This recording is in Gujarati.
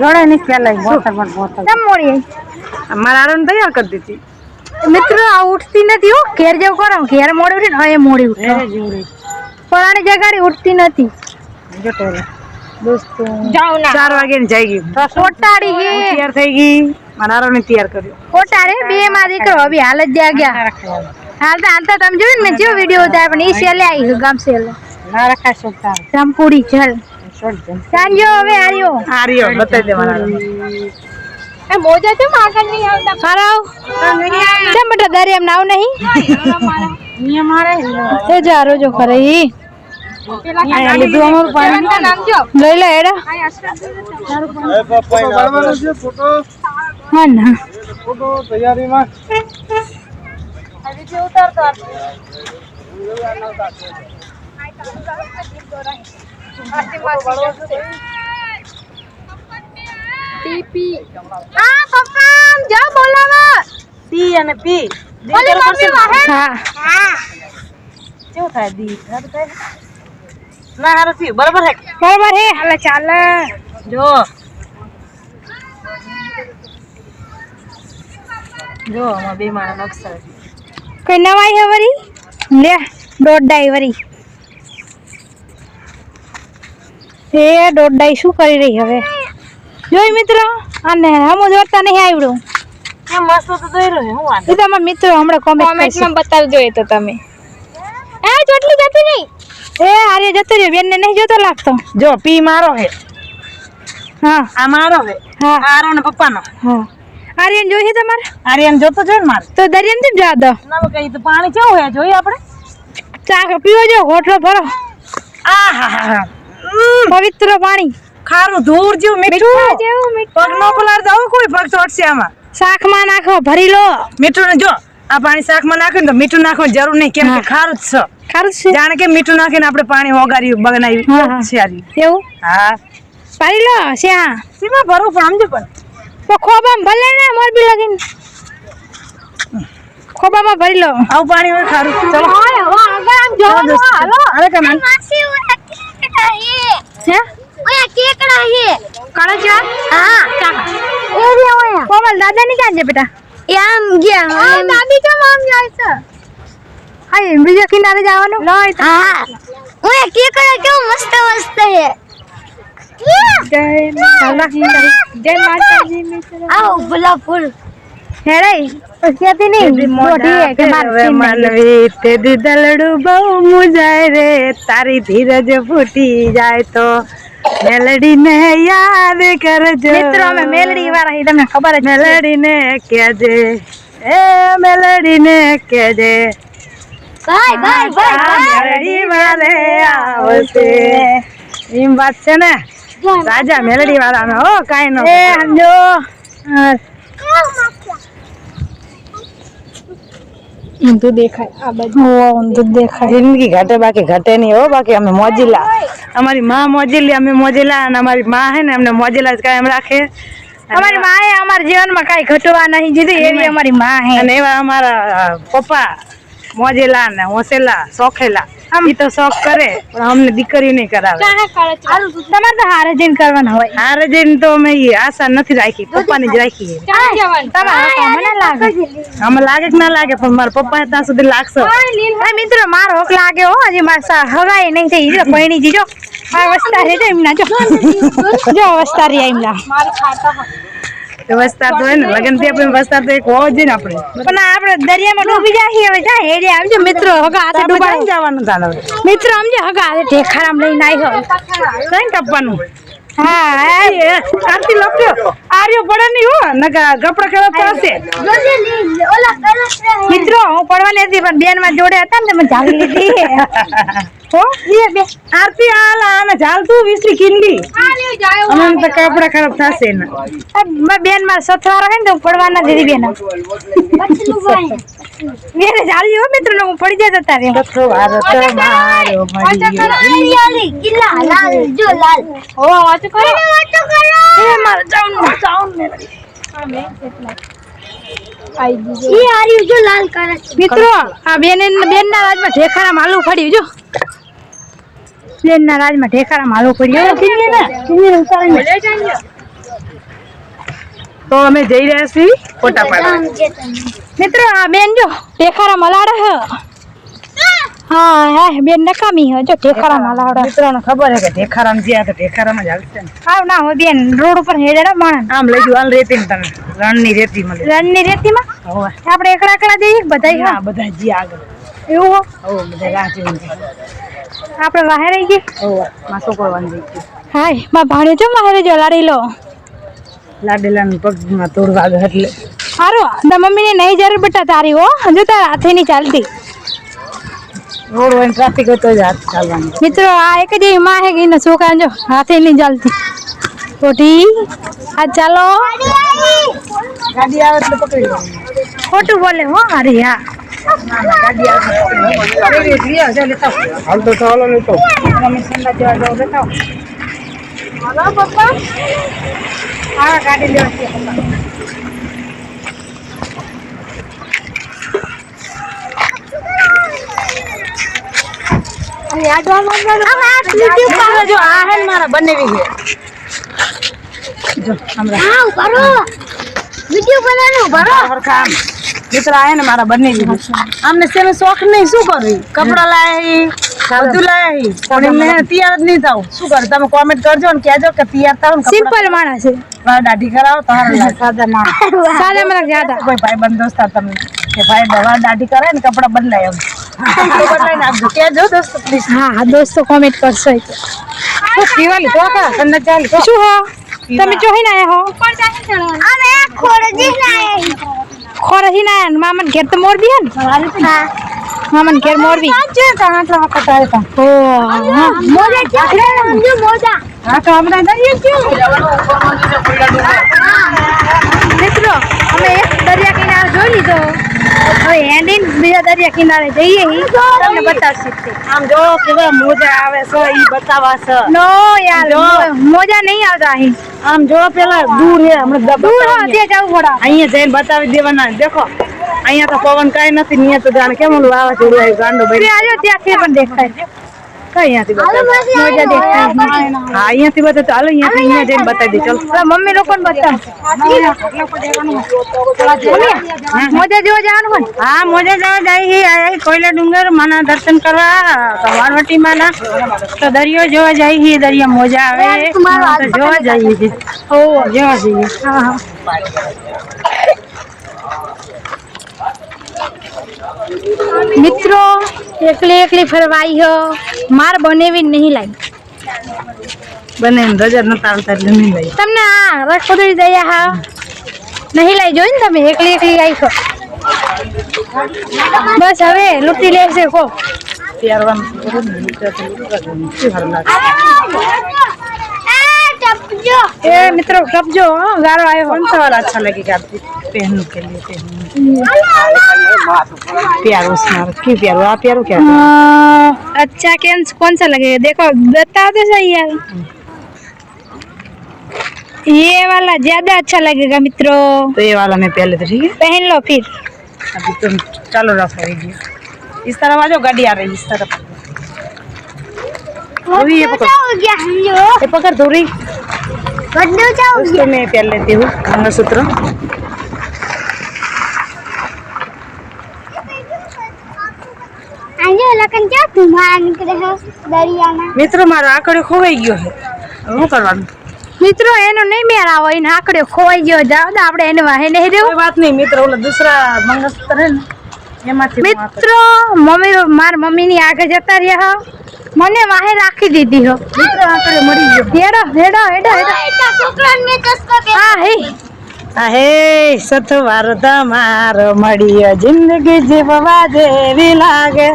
જોડે નહીં પેલા બોતર પર બોતર કેમ મોડી આવી? મારા તૈયાર કરી દીધી. મિત્રો આ ઉઠતી નથી હો. ઘેર જેવું કરો. ઘેર મોડી ઉઠી ને અહીં મોડી ઉઠે. પરાણી જગાડી ઉઠતી નથી. જો ટેલા દોસ્તો જાઉં ચાર વાગે ને જઈ ગઈ. કોટાડી ગઈ તૈયાર થઈ ગઈ. તૈયાર કર્યો. કોટાડે બે માં દીકરો. હવે હાલ જ જાગ્યા હાલતા હાલતા તમે જોયું ને મેં જેવો વીડિયો ઉતાર્યો પણ ઈ સેલે આવી ગયું ગામ સેલે ના જલ. સાંજો હવે આર્યો આ રહ્યો બતાવી દે મારા આરોને. એ મોજા તો આગળ નહીં આવતા ખરાવ કેમ બેટા દરિયામ નાવ નહીં અહીંયા મારે એ જારો જો ખરે ઈ અહીંયા લીધું અમારું પાણી લઈ લે એડા હા ના હા હાલે ચાલે જો જો આમાં બે માણસ કઈ નવાઈ હે વરી લે દોડાઈ વરી. એ દોડાઈ શું કરી રહી હવે? જોઈ મિત્ર અને હમું જોડતા નહીં આવડું. મસ્ત તો જોઈ રહ્યો હું એ તમારા મિત્રો હમણાં કોમેન્ટમાં બતાવજો એ તો તમે. એ ચોટલી જતી નહીં. એ આર્ય જતો રહ્યો બેનને નહીં જોતો લાગતો. જો પી મારો હે. હા. આ મારો હે. હા. આરો ને પપ્પાનો. હા. આર્યન જોઈએ તમારે? આર્યન જોતો જો ને મારે. તો દરિયન કેમ જા દો? ના કઈ તો પાણી કેવું હે જોઈએ આપણે. ચા પીવો જો હોટલો ભરો. આ હા હા હા. પવિત્ર પાણી. ખારું ધૂર જેવું મીઠું. જેવું નો પલાર દઉં કોઈ પગ ચોટશે આમાં. શાકમાં નાખો ભરી લો. મીઠું જો આ પાણી શાકમાં નાખે ને તો મીઠું નાખવાની જરૂર નહીં કેમ કે ખારું જ છે. ખારું છે. જાણે કે મીઠું નાખીને આપણે પાણી ઓગાર્યું હા. છે એવું? હા. ભરી લો શ્યા. સીમા ભરવું પણ સમજો પણ. તો ખોબામાં ભલે ને મોરબી લગીને. ખોબામાં ભરી લો. આવું પાણી હોય ખારું. ચલો આગળ આમ ચલો હાલો. અરે કમાન હે કાળા ચા હા કોમલ દાદા ની છે બેટા આમ ગયા આ દાદી આમ જાય છે હા બીજા કિનારે જવાનું લો હા ઓય કેકડા કેવું મસ્ત મસ્ત હે જય માતાજી આવો ગુલાબ ફૂલ હેડે પછીથી નહીં મોઢી કે માનવી તે દીદલડું બહુ મુજાય રે તારી ધીરજ ફૂટી જાય તો મેલડી ને યાદ કરજો. મિત્રો અમે મેલડી વાળા તમને ખબર જ મેલડી ને કેજે એ મેલડી ને કેજે મેલડી વારે આવશે. એમ વાત છે ને? રાજા મેલડી વાળા હો કાઈ નો એ સમજો. ઊંધું દેખાય આ બધું ઊંધું દેખાય. જિંદગી ઘટે બાકી ઘટે નહીં હો બાકી અમે મોજીલા. અમારી માં મોજીલી અમે મોજીલા અને અમારી માં હે ને અમને મોજીલા જ કાયમ રાખે. અમારી માએ અમારા જીવનમાં કાંઈ ઘટવા નહીં જીધી એવી અમારી માં હે. અને એવા અમારા પપ્પા મોજેલા ને હોસેલા શોખેલા ઈ તો શોખ કરે પણ અમને દીકરી નહીં કરાવે. તમારે તો હારે જઈને કરવાના હોય. હારે જઈને તો અમે ઈ આશા નથી રાખી પપ્પાની જ રાખી છે. તમારે તો મને લાગે. અમે લાગે કે ના લાગે પણ મારા પપ્પા ત્યાં સુધી લાગશે. મિત્રો મારો હક લાગે હો હજી મારે હવાય નહીં થઈ જો પૈણી જીજો આ વસ્તારી જો એમના જો. જો વસ્તારી એમના એમના તો વસ્તાર તો હોય ને લગનથી આપણે વસ્તાર તો એક હોવો જોઈએ ને આપણે. પણ આપણે દરિયામાં ડૂબી જાય હવે જાય હેડે આવજો. મિત્રો હગા હાથે ડૂબાઈ જવાનું તાણ મિત્રો સમજો હગા હાથે ઠેખારામ લઈને આવ્યો. કઈ કાપવાનું? હા એ, આરતી લખ્યો આર્યો પડે નહીં હો નકા ગપડા ખેડતા હશે. મિત્રો હું પડવાની હતી પણ બેનમાં જોડે હતા ને તમે જાળી લીધી. હો? બે આરતી હાલ આને ચાલતું વીસલી કિંડી. તો કપડા ખરાબ થશે ને. આ બેનમાં સથવારો હે ને તો હું પડવા ના દીધી બેન. મેરે જાળી હો મિત્રો હું પડી જાય જતા રે કથો ભારત મારો જો લાલ. ઓ વાંચો કરો. વાતો કરો? એ માર જાઉં જાઉં ને. ઈ આર્યું જો લાલ કરે મિત્રો આ બેન બેન ના રાજમાં ઠેખારા માલું પડ્યું જો. બેન ના રાજમાં ઠેકાણા માલું પડ્યું. કિલ્લી ને કિલ્લી ઉતારીને તો અમે જઈ રહ્યા છીએ. ફોટા પાડવા મિત્રો આ બેન જો ટેખારા મલાડે હે હા હા બેન નકામી હે જો મલાડે મિત્રોને ખબર છે કે ઢેખારામ જ્યાં તો ઢેખારામાં જ હાલશે ને. આવ ના હોય બેન. રોડ ઉપર હેડે માણસ. આમ લઈ જવું હાલ રેતી ને તમે. રણની રેતી મળે. રણની રેતીમાં? હવે. આપણે એકડા એકડા જઈએ બધાય હા? બધા જી આગળ. એવું હો? હવે બધા રાહ જોઈને આપણે વાહે રહી ગઈ? હવે માં છોકરો વાંધી ગયો. હાયમાં ભાણે જો વાહે જો લાડી લો. લાડેલાના પગમાં તોડ વાગે એટલે. હારો તાર મમ્મીને નહીં જરૂર બેટા તારી હો. હજુ તાર હાથે નહીં ચાલતી. રોડ હોય ટ્રાફિક હોય તો જ હાથ ચાલવાનું. મિત્રો આ એક જ માં છે કે એના છોકરા જો હાથે નહીં ચાલતી. ખોટી? હા ચાલો. ગાડી આવે એટલે પકડી ખોટું બોલે હો અરે હા લઈ આવજો, લેતા આવો. હાલ તો ચાલો લેતો તમે સંગા જેવા જાઓ લેતા આવો. હલો પપ્પા આ ગાડી લેવા જો આ હે મારા બનેવી છે. જો હમણાં. હા કરો વિડિયો બનાવવાનો ભરો હરખા મિત્ર આ ને મારા બનેવી છે આમને સેનો શોખ નહીં શું કરવી કપડા લાયા બધું લાયા પણ એમને તૈયાર જ નહીં થાવ શું કરું? તમે કોમેન્ટ કરજો ને કહેજો કે તૈયાર થાવ ને સિમ્પલ માણસ છે. દાઢી કરાવો તો હારું સાદા ના સાદા મને કોઈ ભાઈ બંધ દોસ્તા તમને કે ભાઈ દવા દાઢી કરાય ને કપડા બદલાય એમ. કહેજો દોસ્તો પ્લીઝ હા હા દોસ્તો કોમેન્ટ કરશો એ તો. કા ઠંડા ચાલી શું હો તમે જોઈને આયા હો અમે ખોરજી ના આવી ના મામન ઘેર તો મોરબી હે ને મામન ઘેર મોરબી છે તો આટલા વખત આવે તો ઓ મોજા ક્યાં મોજા હા તો હમણાં જઈએ છીએ મિત્રો અમે એક દરિયા કિનારે જોઈ લીધો હવે હેન્ડીન બીજા દરિયા કિનારે જઈએ તમને બતાવશે આમ જો કેવા મોજા આવે છે ઈ બતાવા છે. નો યાર મોજા નહીં આવતા અહીં. આમ જો પેલા દૂર હે હમણાં દૂર હા. ત્યાં જવું પડે. અહીંયા જઈને બતાવી દેવાના. દેખો અહીંયા તો પવન કાઈ નથી નિયત તો જાણે કેમ ઓલું આવ્યું ગાંડો ભાઈ ત્યાં જો ત્યાંથી પણ દેખાય. અહીંયાથી મોજા દેખાય. હા અહીંયાથી બતાવી. ચાલો અહીંયાથી અહીંયા જઈને બતાવી દે. ચાલો મમ્મી લોકો ને બતાવ. મોજા જોવા જવાનું હોય હા મોજા જવા જાય કોયલા ડુંગર માના દર્શન કરવા. કવાણવટી માના. તો દરિયો જોવા જાય છે દરિયા મોજા આવે. જોવા જઈએ જોવા જઈએ. હા હા. મિત્રો એકલી એકલી ફરવાઈ હો. માર બનેવી નહીં લાગી. બને રજા નતા આવતા એટલે નહીં લાગી. તમને આ રસપુરી દયા હા. નહીં લઈ જોઈ ને તમે એકલી એકલી આવી છો બસ હવે લૂંટી લેશે કો ત્યારવાનું अरे मित्रों कब जो गारो आए कौन सा वाला अच्छा लगेगा पहन के लिए प्यारो उसमें क्यों प्यारो आप प्यारो क्या अच्छा कैन कौन सा लगेगा देखो बता दो सही है ये वाला ज़्यादा अच्छा लगेगा मित्रों तो ये वाला मैं पहले तो ठीक है पहन लो फिर अभी तुम चलो रखो इस तरफ़ आ जाओ गाड़ी आ रही इस तरफ़ अभी ये पकड़ हो गया ये पकड़ दो रही उसको मैं पहन लेती हूँ मंगलसूत्र આજે લખન ક્યાં ધુમાડા નીકળે છે દરિયાના મિત્રો મારો આંકડો ખોવાઈ ગયો છે હવે શું કરવાનું મિત્રો એનો નહીં મેળ આવો એને આકડ્યો ખોવાઈ ગયો જાવ તો આપણે એને વાહે નહીં દેવું कोई बात नहीं मित्र ओला दूसरा मंगलसूत्र है ना એમાંથી હું આ કરું. મિત્રો મમ્મી માર મમ્મીની આગળ જતા રહ્યા હો મને વાહે રાખી દીધી હો. મિત્ર આંકડો મળી ગયો. હેડો હેડો હેડો હેડો. એટલા છોકરાને મેં ચસ્કો પહેર્યો. હા હે. હે સથવાર તમાર મળીએ જિંદગી જીવવા જેવી લાગે.